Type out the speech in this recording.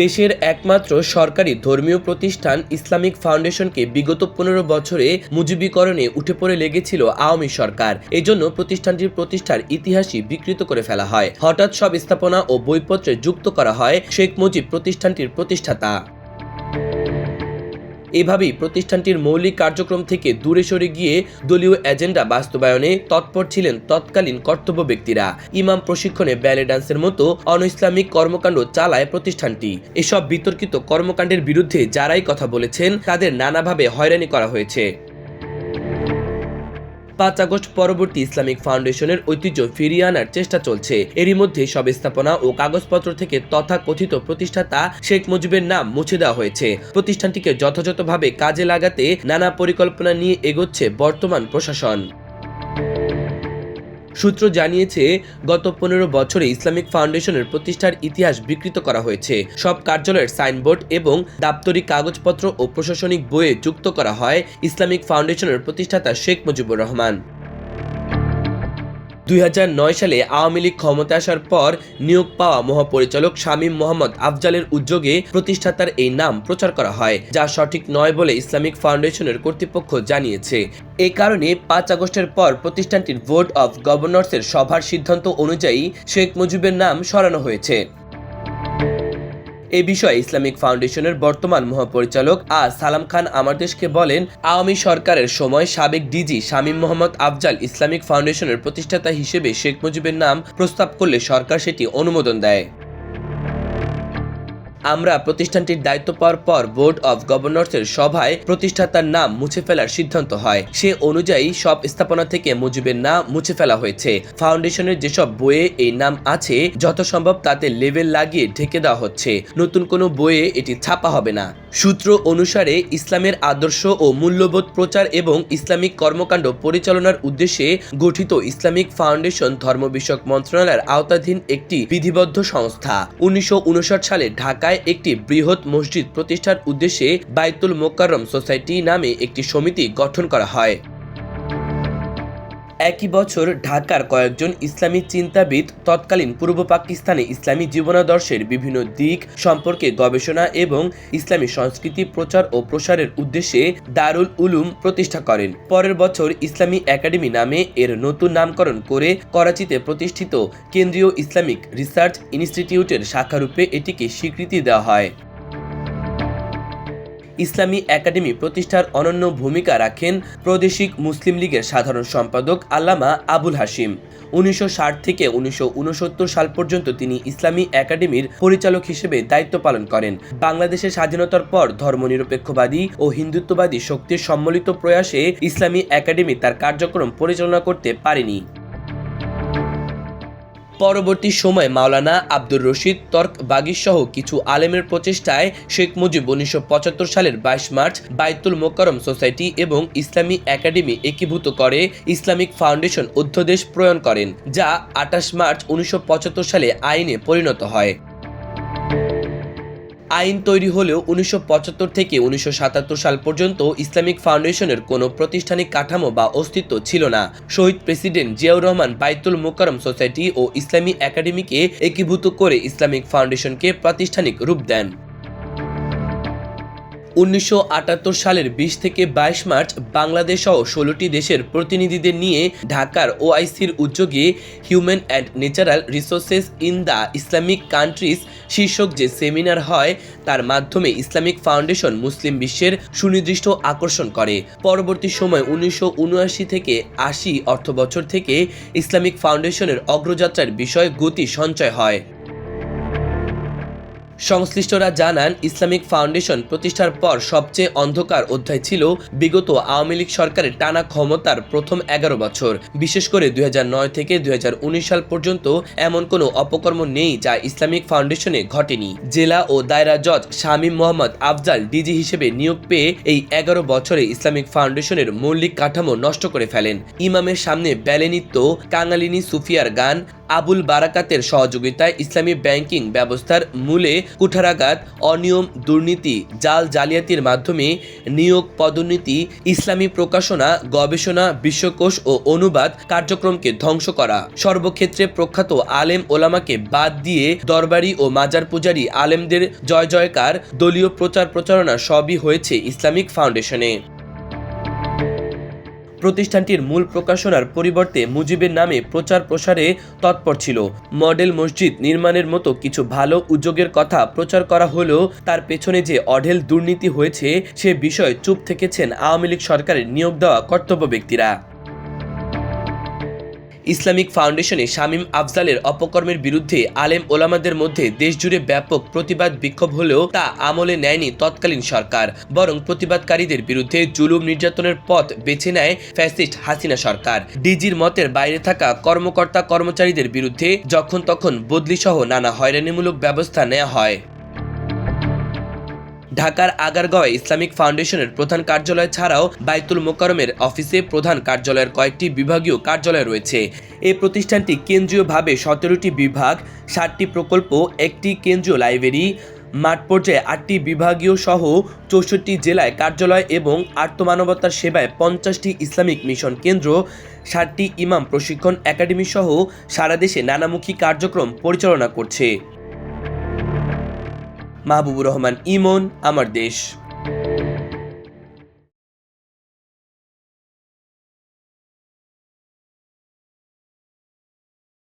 দেশের একমাত্র সরকারি ধর্মীয় প্রতিষ্ঠান ইসলামিক ফাউন্ডেশনকে বিগত পনেরো বছরে মুজিবীকরণে উঠে পড়ে লেগেছিল আওয়ামী সরকার। এজন্য প্রতিষ্ঠানটির প্রতিষ্ঠার ইতিহাসই বিকৃত করে ফেলা হয়। হঠাৎ সব স্থাপনা ও বইপত্রে যুক্ত করা হয় শেখ মুজিব প্রতিষ্ঠানটির প্রতিষ্ঠাতা। এভাবেই প্রতিষ্ঠানটির মৌলিক কার্যক্রম থেকে দূরে সরে গিয়ে দলীয় এজেন্ডা বাস্তবায়নে তৎপর ছিলেন তৎকালীন কর্তব্য ব্যক্তিরা। ইমাম প্রশিক্ষণে ব্যালে ডান্সের মতো অনইসলামিক কর্মকাণ্ড চালায় প্রতিষ্ঠানটি। এসব বিতর্কিত কর্মকাণ্ডের বিরুদ্ধে যারাই কথা বলেছেন, তাদের নানাভাবে হয়রানি করা হয়েছে। পাঁচ আগস্ট পরবর্তী ইসলামিক ফাউন্ডেশনের ঐতিহ্য ফিরিয়ে আনার চেষ্টা চলছে। এরই মধ্যে সব স্থাপনা ও কাগজপত্র থেকে তথা কথিত প্রতিষ্ঠাতা শেখ মুজিবের নাম মুছে দেওয়া হয়েছে। প্রতিষ্ঠানটিকে যথাযথভাবে কাজে লাগাতে নানা পরিকল্পনা নিয়ে এগোচ্ছে বর্তমান প্রশাসন। সূত্র জানিয়েছে, গত পনেরো বছরে ইসলামিক ফাউন্ডেশনের প্রতিষ্ঠার ইতিহাস বিকৃত করা হয়েছে। সব কার্যালয়ের সাইনবোর্ড এবং দাপ্তরিক কাগজপত্র ও প্রশাসনিক বইয়ে যুক্ত করা হয় ইসলামিক ফাউন্ডেশনের প্রতিষ্ঠাতা শেখ মুজিবুর রহমান। দুই হাজার নয় সালে আওয়ামী লীগ ক্ষমতা আসার পর নিয়োগ পাওয়া মহাপরিচালক শামীম মোহাম্মদ আফজালের উদ্যোগে প্রতিষ্ঠাতার এই নাম প্রচার করা হয়, যা সঠিক নয় বলে ইসলামিক ফাউন্ডেশনের কর্তৃপক্ষ জানিয়েছে। এ কারণে পাঁচ আগস্টের পর প্রতিষ্ঠানটির বোর্ড অব গভর্নর্সের সভার সিদ্ধান্ত অনুযায়ী শেখ মুজিবের নাম সরানো হয়েছে। এ বিষয়ে ইসলামিক ফাউন্ডেশনের বর্তমান মহাপরিচালক আ সালাম খান আমার দেশকে বলেন, আওয়ামী সরকারের সময় সাবেক ডিজি শামীম মোহাম্মদ আফজাল ইসলামিক ফাউন্ডেশনের প্রতিষ্ঠাতা হিসেবে শেখ মুজিবের নাম প্রস্তাব করলে সরকার সেটি অনুমোদন দেয়। আমরা প্রতিষ্ঠানটির দায়িত্ব পাওয়ার পর বোর্ড অব গভর্নর্সের সভায় প্রতিষ্ঠাতার নাম মুছে ফেলার সিদ্ধান্ত হয়। সে অনুযায়ী সব স্থাপনা থেকে মুজিবের নাম মুছে ফেলা হয়েছে। ফাউন্ডেশনের যেসব বইয়ে এই নাম আছে যথাসম্ভব তাতে লেবেল লাগিয়ে ঢেকে দেওয়া হচ্ছে। নতুন কোনো বইয়ে এটি ছাপা হবে না। সূত্র অনুসারে ইসলামের আদর্শ ও মূল্যবোধ প্রচার এবং ইসলামিক কর্মকাণ্ড পরিচালনার উদ্দেশ্যে গঠিত ইসলামিক ফাউন্ডেশন ধর্ম বিষয়ক মন্ত্রণালয়ের আওতাধীন একটি বিধিবদ্ধ সংস্থা। উনিশশো উনষাট সালে ঢাকায় একটি বৃহৎ মসজিদ প্রতিষ্ঠার উদ্দেশ্যে বাইতুল মোকাররম সোসাইটি নামে একটি সমিতি গঠন করা হয়। একই বছর ঢাকার কয়েকজন ইসলামী চিন্তাবিদ তৎকালীন পূর্ব পাকিস্তানে ইসলামী জীবনাদর্শের বিভিন্ন দিক সম্পর্কে গবেষণা এবং ইসলামী সংস্কৃতি প্রচার ও প্রসারের উদ্দেশ্যে দারুল উলুম প্রতিষ্ঠা করেন। পরের বছর ইসলামী একাডেমি নামে এর নতুন নামকরণ করে করাচিতে প্রতিষ্ঠিত কেন্দ্রীয় ইসলামিক রিসার্চ ইনস্টিটিউটের শাখারূপে এটিকে স্বীকৃতি দেওয়া হয়। ইসলামী একাডেমি প্রতিষ্ঠার অনন্য ভূমিকা রাখেন প্রাদেশিক মুসলিম লীগের সাধারণ সম্পাদক আল্লামা আবুল হাসিম উনিশশো ষাট থেকে উনিশশো উনসত্তর সাল পর্যন্ত তিনি ইসলামী একাডেমির পরিচালক হিসেবে দায়িত্ব পালন করেন। বাংলাদেশের স্বাধীনতার পর ধর্মনিরপেক্ষবাদী ও হিন্দুত্ববাদী শক্তির সম্মিলিত প্রয়াসে ইসলামী একাডেমি তার কার্যক্রম পরিচালনা করতে পারেনি। পরবর্তী সময়ে মাওলানা আব্দুর রশিদ তর্ক বাগিসহ কিছু আলেমের প্রচেষ্টায় শেখ মুজিব উনিশশো পঁচাত্তর সালের বাইশ মার্চ বাইতুল মোকারম সোসাইটি এবং ইসলামী একাডেমি একীভূত করে ইসলামিক ফাউন্ডেশন অধ্যাদেশ প্রয়ণ করেন, যা আঠাশ মার্চ উনিশশো পঁচাত্তর সালে আইনে পরিণত হয়। আইন তৈরি হলেও উনিশশো পঁচাত্তর থেকে উনিশশো সাতাত্তর সাল পর্যন্ত ইসলামিক ফাউন্ডেশনের কোনো প্রতিষ্ঠানিক কাঠামো বা অস্তিত্ব ছিল না। শহীদ প্রেসিডেন্ট জিয়াউর রহমান বাইতুল মোকারম সোসাইটি ও ইসলামী একাডেমিকে একীভূত করে ইসলামিক ফাউন্ডেশনকে প্রাতিষ্ঠানিক রূপ দেন। উনিশশো আটাত্তর সালের বিশ থেকে বাইশ মার্চ বাংলাদেশ সহ ষোলোটি দেশের প্রতিনিধিদের নিয়ে ঢাকার ওআইসির উদ্যোগে human and natural resources in the Islamic countries শীর্ষক যে সেমিনার হয়, তার মাধ্যমে ইসলামিক ফাউন্ডেশন মুসলিম বিশ্বের সুনির্দিষ্ট আকর্ষণ করে। পরবর্তী সময় উনিশশো উনআশি থেকে আশি অর্থবছর থেকে ইসলামিক ফাউন্ডেশনের অগ্রযাত্রার বিষয়ে গতি সঞ্চয় হয়। সংশ্লিষ্টরা জানান, ইসলামিক ফাউন্ডেশন প্রতিষ্ঠার পর সবচেয়ে অন্ধকার অধ্যায় ছিল বিগত আওয়ামী লীগ সরকারের টানা ক্ষমতার প্রথম এগারো বছর। বিশেষ করে দু হাজার নয় থেকে দু হাজার উনিশ সাল পর্যন্ত এমন কোনো অপকর্ম নেই যা ইসলামিক ফাউন্ডেশনে ঘটেনি। জেলা ও দায়রা জজ শামীম মোহাম্মদ আফজাল ডিজি হিসেবে নিয়োগ পেয়ে এই এগারো বছরে ইসলামিক ফাউন্ডেশনের মৌলিক কাঠামো নষ্ট করে ফেলেন। ইমামের সামনে ব্যালে কাঙালিনী সুফিয়ার গান, আবুল বারাকাতের সহযোগিতায় ইসলামী ব্যাংকিং ব্যবস্থার মূলে কুঠারাঘাত, অনিয়ম, দুর্নীতি, জাল জালিয়াতির মাধ্যমে নিয়োগ, পদোন্নতি, ইসলামী প্রকাশনা, গবেষণা, বিশ্বকোষ ও অনুবাদ কার্যক্রমকে ধ্বংস করা। সর্বক্ষেত্রে প্রখ্যাত আলেম ওলামাকে বাদ দিয়ে দরবারি ও মাজার পূজারী আলেমদের জয় জয়কার দলীয় প্রচার প্রচারণা সবই হয়েছে ইসলামিক ফাউন্ডেশনে। প্রতিষ্ঠানটির মূল প্রকাশনার পরিবর্তে মুজিবের নামে প্রচার প্রসারে তৎপর ছিল। মডেল মসজিদ নির্মাণের মতো কিছু ভালো উদ্যোগের কথা প্রচার করা হলেও তার পেছনে যে অঢেল দুর্নীতি হয়েছে, সে বিষয়ে চুপ থেকেছেন আওয়ামী লীগ সরকারের নিয়োগ দেওয়া কর্তব্য ব্যক্তিরা। ইসলামিক ফাউন্ডেশনে শামীম আফজালের অপকর্মের বিরুদ্ধে আলেম ওলামাদের মধ্যে দেশজুড়ে ব্যাপক প্রতিবাদ বিক্ষোভ হলেও তা আমলে নেয়নি তৎকালীন সরকার, বরং প্রতিবাদকারীদের বিরুদ্ধে জুলুম নির্যাতনের পথ বেছে নেয় ফ্যাসিস্ট হাসিনা সরকার। ডিজির মতের বাইরে থাকা কর্মকর্তা কর্মচারীদের বিরুদ্ধে যখন তখন বদলিসহ নানা হয়রানিমূলক ব্যবস্থা নেওয়া হয়। ঢাকার আগারগাঁওয়ে ইসলামিক ফাউন্ডেশনের প্রধান কার্যালয় ছাড়াও বাইতুল মোকারমের অফিসে প্রধান কার্যালয়ের কয়েকটি বিভাগীয় কার্যালয় রয়েছে। এই প্রতিষ্ঠানটি কেন্দ্রীয়ভাবে সতেরোটি বিভাগ, ষাটটি প্রকল্প, একটি কেন্দ্রীয় লাইব্রেরি, মাঠ পর্যায়ে আটটি বিভাগীয় সহ চৌষট্টি জেলায় কার্যালয় এবং আর্তমানবতার সেবায় পঞ্চাশটি ইসলামিক মিশন কেন্দ্র, ষাটটি ইমাম প্রশিক্ষণ একাডেমি সহ সারা দেশে নানামুখী কার্যক্রম পরিচালনা করছে। মাহবুবুর রহমান ইমন আমার দেশ।